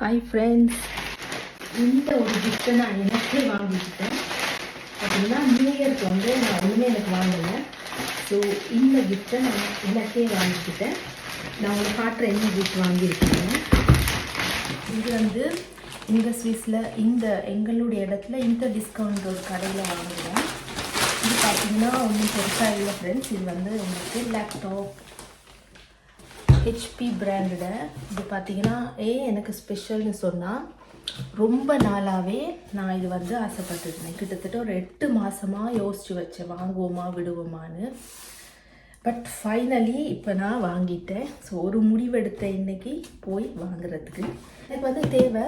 Hi friends இந்த ஒரு கிஃப்ட்டை நான் எனக்கே வாங்கிக்கிட்டேன். அப்படின்னா நியூ இயர்க்கு வந்து நான் ஒன்றுமே எனக்கு வாங்கலை. ஸோ இந்த கிஃப்ட்டை நான் எனக்கே வாங்கிக்கிட்டேன். நான் உங்களுக்கு காட்டுற என்ன கிஃப்ட் வாங்கியிருக்கேன். இது வந்து இந்த ஸ்வீஸில் இந்த எங்களுடைய இடத்துல இந்த டிஸ்கவுண்ட் ஒரு கடையில் வாங்குகிறேன் இது பார்த்தீங்கன்னா ஒன்றும் பெருசாக இல்லை ஃப்ரெண்ட்ஸ் இது வந்து உங்களுக்கு லேப்டாப் ஹெச்பி பிராண்டோட இது பார்த்தீங்கன்னா ஏன் எனக்கு ஸ்பெஷல்னு சொன்னால் ரொம்ப நாளாகவே நான் இது வந்து ஆசைப்பட்டுருந்தேன். கிட்டத்தட்ட ஒரு எட்டு மாதமாக யோசித்து வச்சேன் வாங்குவோமா விடுவோமான்னு. பட் ஃபைனலி இப்போ நான் வாங்கிட்டேன். ஸோ ஒரு முடிவெடுத்த இன்றைக்கி போய் வாங்குறதுக்கு. எனக்கு வந்து தேவை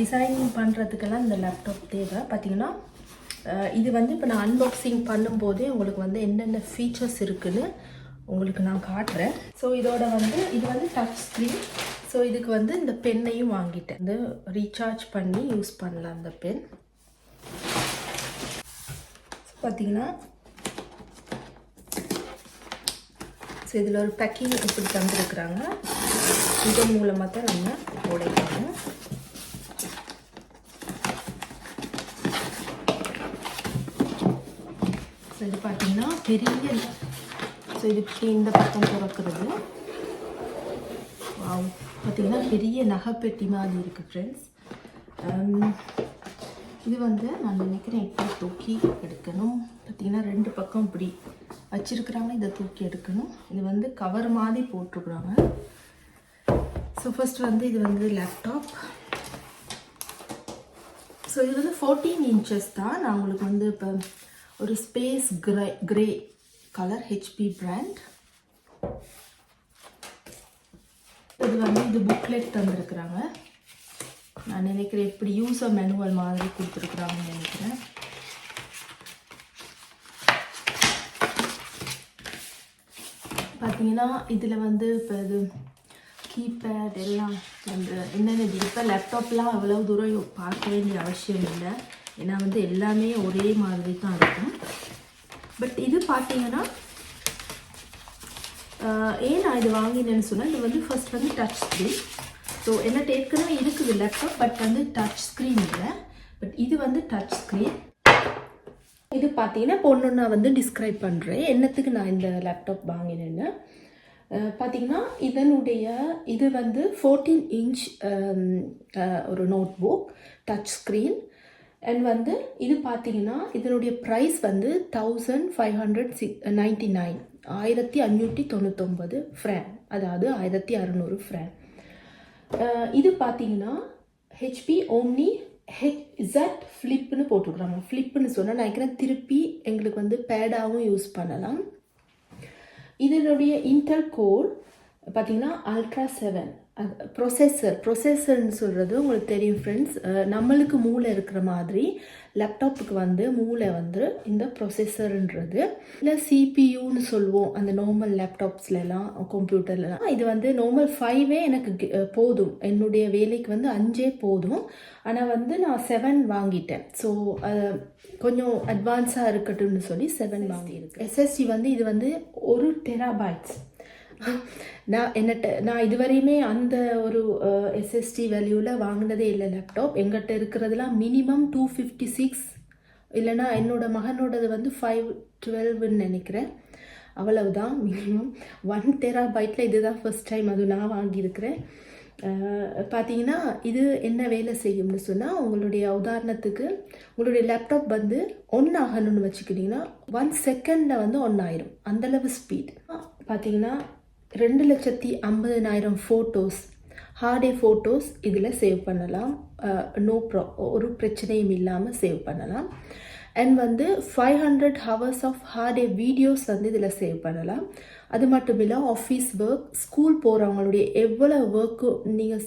டிசைனிங் பண்ணுறதுக்கெல்லாம் இந்த லேப்டாப் தேவை. பார்த்தீங்கன்னா இது வந்து இப்போ நான் அன்பாக்சிங் பண்ணும்போதே உங்களுக்கு வந்து என்னென்ன ஃபீச்சர்ஸ் இருக்குதுன்னு உங்களுக்கு நான் காட்டுறேன். ஸோ இதோட வந்து இது வந்து டச் ஸ்க்ரீன் ஸோ இதுக்கு வந்து இந்த பென்னையும் வாங்கிட்டேன். இந்த ரீசார்ஜ் பண்ணி யூஸ் பண்ணலாம் அந்த பென் பார்த்தீங்கன்னா ஸோ இதில் ஒரு பேக்கிங் இப்படி தந்துருக்குறாங்க. இதன் மூலமாக தான் நம்ம உடைக்கணும். ஸோ இது பார்த்தீங்கன்னா பெரிய ஸோ இதுக்கு இந்த பக்கம் திறக்கிறது. வாவ் பெரிய நகைப்பெட்டி மாதிரி இருக்குது ஃப்ரெண்ட்ஸ் um, இது வந்து நான் நினைக்கிறேன் இப்படி தூக்கி எடுக்கணும். பார்த்திங்கன்னா ரெண்டு பக்கம் இப்படி வச்சுருக்குறாங்க. இதை தூக்கி எடுக்கணும். இது வந்து கவர் மாதிரி போட்டிருக்குறாங்க. ஸோ ஃபஸ்ட் வந்து இது வந்து லேப்டாப் ஸோ இது வந்து ஃபோர்டீன் இன்ச்சஸ் தான். நான் உங்களுக்கு வந்து இப்போ ஒரு space grey grey colour HP brand இது வந்து இது புக்லெட் தந்திருக்கிறாங்க. நான் நினைக்கிறேன் எப்படி யூசர் மேனுவல் மாதிரி கொடுத்துருக்குறாங்கன்னு நினைக்கிறேன். பார்த்தீங்கன்னா இதில் வந்து இப்போ இது கீபேட் எல்லாம் அந்த என்னென்ன இது? இப்போ லேப்டாப்லாம் அவ்வளோ தூரம் பார்க்க வேண்டிய அவசியம் இல்லை. ஏன்னா வந்து எல்லாமே ஒரே மாதிரி தான் இருக்கும். பட் இது பார்த்தீங்கன்னா ஏன் நான் இது வாங்கினேன்னு சொன்னால் இது வந்து ஃபர்ஸ்ட் வந்து டச் ஸ்க்ரீன் ஸோ என்ன ஏற்கனவே இருக்குது லேப்டாப் பட் வந்து டச் ஸ்க்ரீன் இல்லை. பட் இது வந்து டச் ஸ்க்ரீன் இது பார்த்தீங்கன்னா இப்போ ஒன்று நான் வந்து டிஸ்கிரைப் பண்ணுறேன் என்னத்துக்கு நான் இந்த லேப்டாப் வாங்கினேன்னு. பார்த்தீங்கன்னா இதனுடைய இது வந்து ஃபோர்டீன் இன்ச் ஒரு notebook touch screen and வந்து இது பார்த்தீங்கன்னா இதனுடைய ப்ரைஸ் வந்து thousand five hundred six ninety nine ஆயிரத்தி அஞ்சூற்றி தொண்ணூத்தொம்பது ஃப்ரேன் அதாவது ஆயிரத்தி அறநூறு ஃப்ரேன் இது பார்த்தீங்கன்னா ஹெச்பி ஓம்னி ஹெச் இசட் ஃப்ளிப்னு போட்டிருக்குறாங்க ஃப்ளிப்னு சொன்னால் நினைக்கிறேன் திருப்பி எங்களுக்கு வந்து பேடாகவும் யூஸ் பண்ணலாம். இதனுடைய இன்டர் கோர் பார்த்தீங்கன்னா அல்ட்ரா செவன் ப்ரொசெஸர் ப்ரொசெஸர்னு சொல்கிறது உங்களுக்கு தெரியும் ஃப்ரெண்ட்ஸ் நம்மளுக்கு மூளை இருக்கிற மாதிரி லேப்டாப்புக்கு வந்து மூளை வந்து இந்த ப்ரொசெஸர்ன்றது இல்லை சிபியூன்னு சொல்லுவோம் அந்த நார்மல் லேப்டாப்ஸ்லாம் கம்ப்யூட்டர்லலாம் இது வந்து நார்மல் ஃபைவே எனக்கு போதும். என்னுடைய வேலைக்கு வந்து அஞ்சே போதும். ஆனால் வந்து நான் செவன் வாங்கிட்டேன். ஸோ கொஞ்சம் அட்வான்ஸாக இருக்கட்டும்னு சொல்லி செவன் வாங்கியிருக்கேன். எஸ்எஸ்டி வந்து இது வந்து ஒரு டெராபைட்ஸ் நான் என்னட்ட நான் இதுவரையுமே அந்த ஒரு எஸ்எஸ்டி வேல்யூவில் வாங்கினதே இல்லை லேப்டாப் எங்கிட்ட இருக்கிறதுலாம் மினிமம் டூ ஃபிஃப்டி சிக்ஸ் இல்லைன்னா என்னோடய மகனோடது வந்து ஃபைவ் டுவெல்வ்னு நினைக்கிறேன். அவ்வளவுதான் மினிமம் ஒன் டெராபைட்டில் இதுதான் ஃபர்ஸ்ட் டைம் அது நான் வாங்கியிருக்கிறேன். பார்த்தீங்கன்னா இது என்ன வேலை செய்யும்னு சொன்னால் உங்களுடைய உதாரணத்துக்கு உங்களுடைய லேப்டாப் வந்து ஒன் ஆகணும்னு வச்சுக்கிட்டிங்கன்னா ஒன் செகண்டில் வந்து ஒன் ஆயிரும் அந்தளவு ஸ்பீட் பார்த்தீங்கன்னா ரெண்டு லட்சத்தி ஐம்பதனாயிரம் ஃபோட்டோஸ் ஹார்டே ஃபோட்டோஸ் இதில் சேவ் பண்ணலாம். நோ ப்ரா ஒரு பிரச்சனையும் இல்லாமல் சேவ் பண்ணலாம். அண்ட் வந்து five hundred hours of ஹார்டே videos வந்து இதில் சேவ் பண்ணலாம். அது மட்டும் இல்லை ஆஃபீஸ் ஒர்க் ஸ்கூல் போகிறவங்களுடைய எவ்வளோ ஒர்க்கு நீங்கள்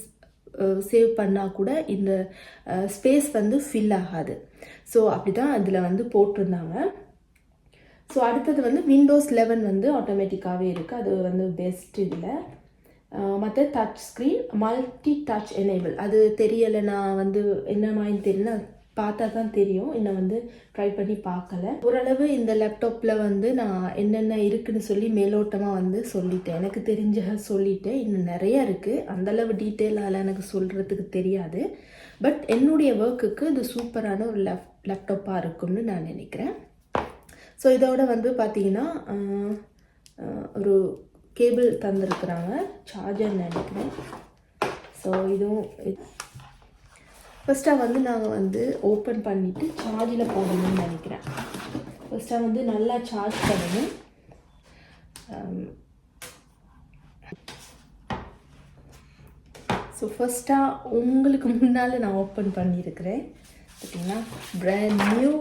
சேவ் பண்ணால் கூட இந்த ஸ்பேஸ் வந்து ஃபில் ஆகாது. ஸோ அப்படி தான் இதில் வந்து போட்டிருந்தாங்க. ஸோ அடுத்தது வந்து விண்டோஸ் லெவன் வந்து ஆட்டோமேட்டிக்காகவே இருக்குது அது வந்து பெஸ்ட் இல்லை. மற்ற touch screen multi touch enable அது தெரியலை நான் வந்து என்ன மாதிரி தெரியல. பார்த்தா தான் தெரியும். இன்னும் வந்து ட்ரை பண்ணி பார்க்கல. ஓரளவு இந்த லேப்டாப்பில் வந்து நான் என்னென்ன இருக்குன்னு சொல்லி மேலோட்டமாக வந்து சொல்லிட்டேன். எனக்கு தெரிஞ்ச சொல்லிட்டேன். இன்னும் நிறைய இருக்குது அந்தளவு டீட்டெயிலால் எனக்கு சொல்கிறதுக்கு தெரியாது. பட் என்னுடைய ஒர்க்குக்கு இது சூப்பரான ஒரு லேப் லேப்டாப்பாக இருக்கும்னு நான் நினைக்கிறேன். ஸோ இதோட வந்து பார்த்தீங்கன்னா ஒரு கேபிள் தந்திருக்கிறாங்க. சார்ஜர் நினைக்கிறேன். ஸோ இதுவும் ஃபஸ்ட்டாக வந்து நாங்கள் வந்து ஓப்பன் பண்ணிவிட்டு சார்ஜில் போடணும்னு நினைக்கிறேன். ஃபஸ்ட்டாக வந்து நல்லா சார்ஜ் பண்ணணும். ஸோ ஃபஸ்ட்டாக உங்களுக்கு முன்னால் நான் ஓப்பன் பண்ணியிருக்கிறேன். பார்த்தீங்கன்னா பிராண்ட் நியூ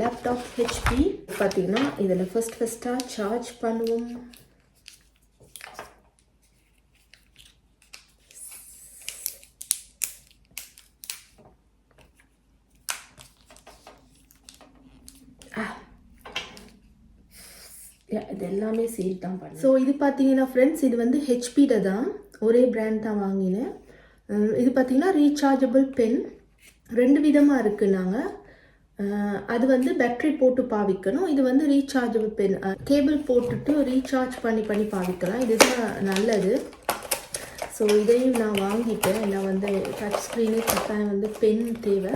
லேப்டாப் ஹெச்பி பார்த்தீங்கன்னா இதில் ஃபஸ்ட் ஃபஸ்ட்டாக சார்ஜ் பண்ணுவோம். இது எல்லாமே சேல் தான் பண்ணேன் ஸோ இது பார்த்தீங்கன்னா ஃப்ரெண்ட்ஸ் இது வந்து ஹெச்பியில் தான் ஒரே பிராண்ட் தான் வாங்கினேன். இது பார்த்தீங்கன்னா ரீசார்ஜபிள் பென் ரெண்டு விதமாக இருக்குது நாங்கள் அது வந்து பேட்ரி போட்டு பாவிக்கணும். இது வந்து ரீசார்ஜபிள் பென் கேபிள் போட்டுட்டு ரீசார்ஜ் பண்ணி பண்ணி பாவிக்கலாம். இதுதான் நல்லது. ஸோ இதையும் நான் வாங்கிட்டேன். ஏன்னா வந்து டச் ஸ்க்ரீனு கட்டாயம் வந்து பென் தேவை.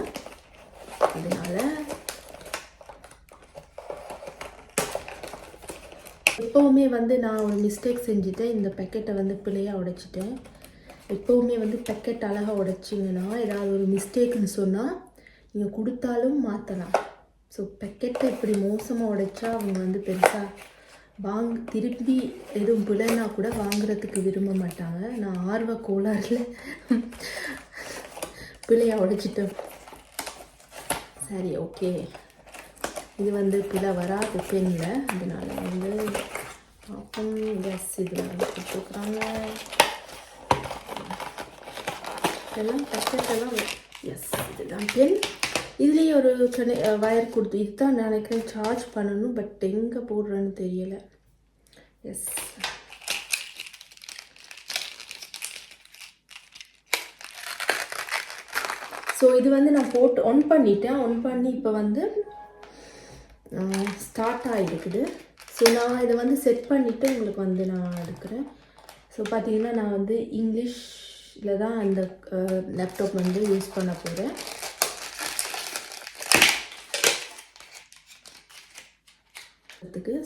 அதனால எப்போவுமே வந்து நான் ஒரு மிஸ்டேக் செஞ்சுட்டேன். இந்த பேக்கெட்டை வந்து பிள்ளையாக உடைச்சிட்டேன். எப்போவுமே வந்து பேக்கெட் அழகாக உடைச்சிங்கன்னா ஏதாவது ஒரு மிஸ்டேக்குன்னு சொன்னால் நீங்கள் கொடுத்தாலும் மாற்றலாம் ஸோ பேக்கெட்டை இப்படி மோசமாக உடைச்சா அவங்க வந்து பெருசாக வாங் திருப்பி எதுவும் பிள்ளைனா கூட வாங்குறதுக்கு விரும்ப மாட்டாங்க. நான் ஆர்வ கோளாறுல பிள்ளையை உடைச்சிட்டேன். சரி ஓகே. இது வந்து பிழை வராது பெண்ணில் அதனால வந்து பார்ப்போம் எஸ் இதில் வந்து கொடுத்துருக்குறாங்க. இதெல்லாம் பக்கெட்டெல்லாம் எஸ் இதுதான் பென். இதுலேயே ஒரு கனெ வயர் கொடுத்து இதுதான் நினைக்கிறேன் சார்ஜ் பண்ணணும் பட் எங்கே போடுறேன்னு தெரியலை. எஸ் ஸோ இது வந்து நான் போட்டு ஒன் பண்ணிட்டேன். ஒன் பண்ணி இப்போ வந்து ஸ்டார்ட் ஆகிருக்குது ஸோ நான் இதை வந்து செட் பண்ணிவிட்டு உங்களுக்கு வந்து நான் எடுக்கிறேன். ஸோ பார்த்தீங்கன்னா நான் வந்து இங்கிலீஷில் தான் அந்த லேப்டாப் வந்து யூஸ் பண்ண போகிறேன்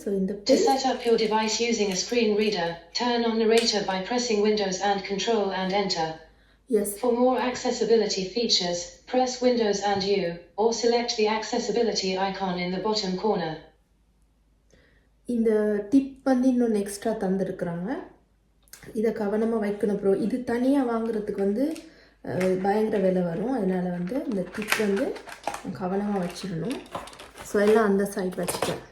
ஸோ இந்த To set up your device using a screen reader, turn on narrator by pressing Windows and Control and Enter. Yes For more accessibility features, press Windows and U, or select the accessibility icon in the bottom corner. இந்த tip வந்து இன்னொன்று extra தந்திருக்கிறாங்க இதை கவனமாக வைக்கணும் bro இது தனியாக வாங்குறதுக்கு வந்து பயங்கர விலை வரும். அதனால் வந்து இந்த டிப் வந்து கவனமாக வச்சிடணும். ஸோ எல்லாம் அந்த சைட் வச்சுட்டேன்.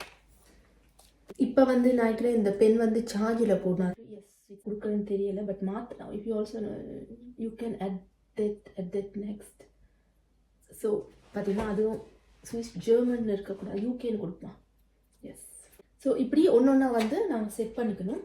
இப்போ வந்து நைட்டில் இந்த பென் வந்து சார்ஜில் போடணும் எஸ் கொடுக்குறேன்னு தெரியல பட் மாற்றலாம் if you also you can at that at that next so பார்த்தீங்கன்னா அதுவும் சுவிஸ் ஜெர்மன் இருக்கக்கூடாது. யூகேன்னு கொடுப்பான் எஸ் ஸோ இப்படி ஒன்று ஒன்றா வந்து நாங்கள் செட் பண்ணிக்கணும்.